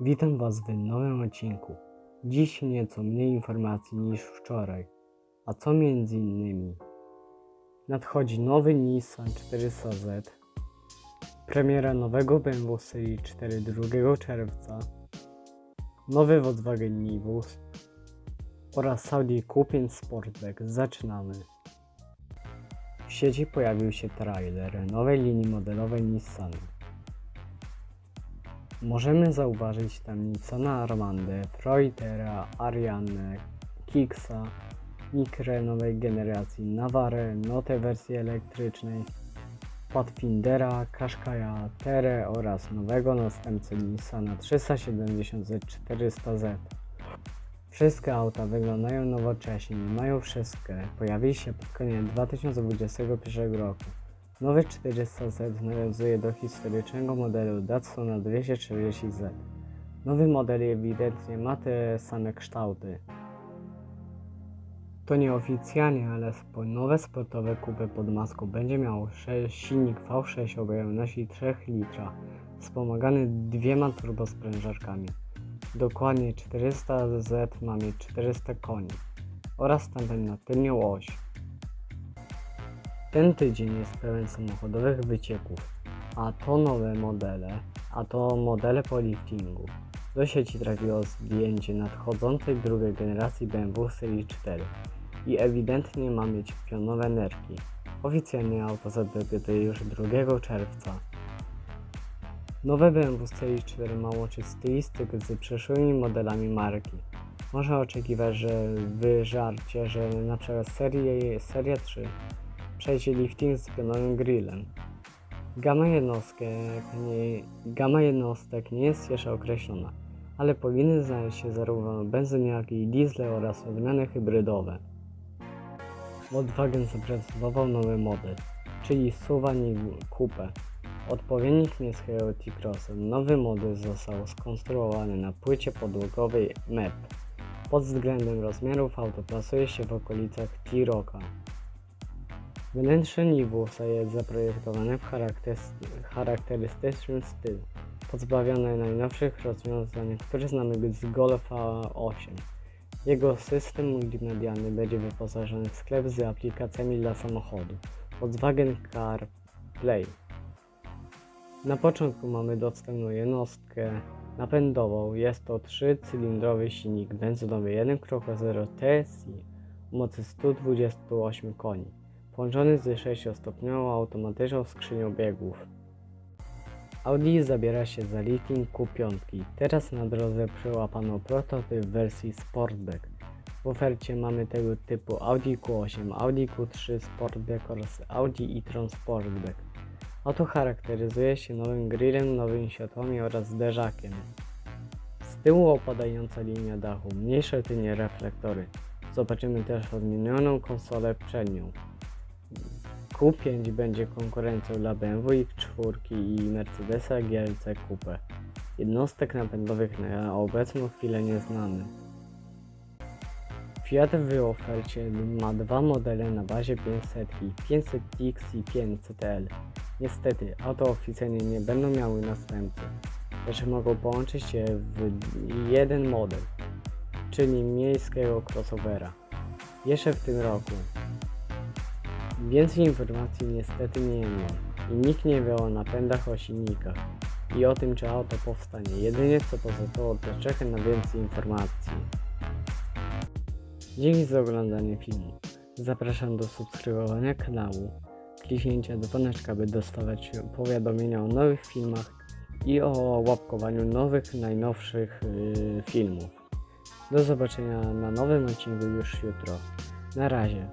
Witam Was w nowym odcinku. Dziś nieco mniej informacji niż wczoraj. A co między innymi? Nadchodzi nowy Nissan 400Z, premiera nowego BMW serii 4 2 czerwca, nowy Volkswagen Nivus oraz Audi Q5 Sportback. Zaczynamy. W sieci pojawił się trailer nowej linii modelowej Nissanu. Możemy zauważyć tam Nissana Armandę, Freutera, Ariane, Kixa, Micrę nowej generacji, Navarę, Notę wersji elektrycznej, Pathfindera, Qashqai'a, Terę oraz nowego następcę Nissana 370Z400Z. Wszystkie auta wyglądają nowocześnie mają wszystkie. Pojawili się pod koniec 2021 roku. Nowy 400Z nawiązuje do historycznego modelu Datsuna 240Z. Nowy model ewidentnie ma te same kształty. To nieoficjalnie, ale nowe sportowe kupy pod maską będzie miało sze- silnik V6 o pojemności 3 litra, wspomagany dwiema turbosprężarkami. Dokładnie 400Z ma mieć 400 koni oraz stępem na tylnią oś. Ten tydzień jest pełen samochodowych wycieków, a to nowe modele, a to modele po liftingu. Do sieci trafiło zdjęcie nadchodzącej drugiej generacji BMW serii 4 i ewidentnie ma mieć pionowe nerki. Oficjalnie auto zadebiutuje już 2 czerwca. Nowe BMW serii 4 ma łączyć stylistykę z przeszłymi modelami marki. Można oczekiwać, że wyżarcie, że przykład serie, seria 3 przejdzie lifting z pionowym grillem. Gama jednostek nie, gama jednostek nie jest jeszcze określona, ale powinny znaleźć się zarówno benzyniaki, diesle oraz odmiany hybrydowe. Volkswagen zaprezentował nowy model, czyli Suvan Coupe. Odpowiednik miejskiego T-Crossem nowy model został skonstruowany na płycie podłogowej MEP. Pod względem rozmiarów auto plasuje się w okolicach T-Rocka. Wnętrze Nivusa jest zaprojektowane w charakterys- charakterystycznym stylu, pozbawione najnowszych rozwiązań, które znamy z Golfa 8. Jego system multimedialny będzie wyposażony w sklep z aplikacjami dla samochodu Volkswagen Car Play. Na początku mamy dostępną jednostkę napędową. Jest to 3-cylindrowy silnik benzynowy 1.0 TSI o mocy 128 koni połączony z 6-stopniową automatyczną skrzynią biegów. Audi zabiera się za lifting Q5. Teraz na drodze przyłapano prototyp wersji Sportback. W ofercie mamy tego typu Audi Q8, Audi Q3 Sportback oraz Audi e-tron Sportback. Auto charakteryzuje się nowym grillem, nowymi światłami oraz zderzakiem. Z tyłu opadająca linia dachu, mniejsze tylnie reflektory. Zobaczymy też odmienioną konsolę przednią. Q5 będzie konkurencją dla BMW X4 i Mercedesa GLC Coupe. Jednostek napędowych na obecną chwilę nie znamy. Fiat w ofercie ma dwa modele na bazie 500, 500X i 500L. Niestety, auto oficjalnie nie będą miały następcy, lecz mogą połączyć się w jeden model, czyli miejskiego crossovera. Jeszcze w tym roku. Więcej informacji niestety nie ma i nikt nie wie o napędach o silnikach i o tym czy auto powstanie. Jedynie co pozostało to czekać na więcej informacji. Dzięki za oglądanie filmu. Zapraszam do subskrybowania kanału, kliknięcia dzwoneczka, by dostawać powiadomienia o nowych filmach i o łapkowaniu nowych, najnowszych yy, filmów. Do zobaczenia na nowym odcinku już jutro. Na razie.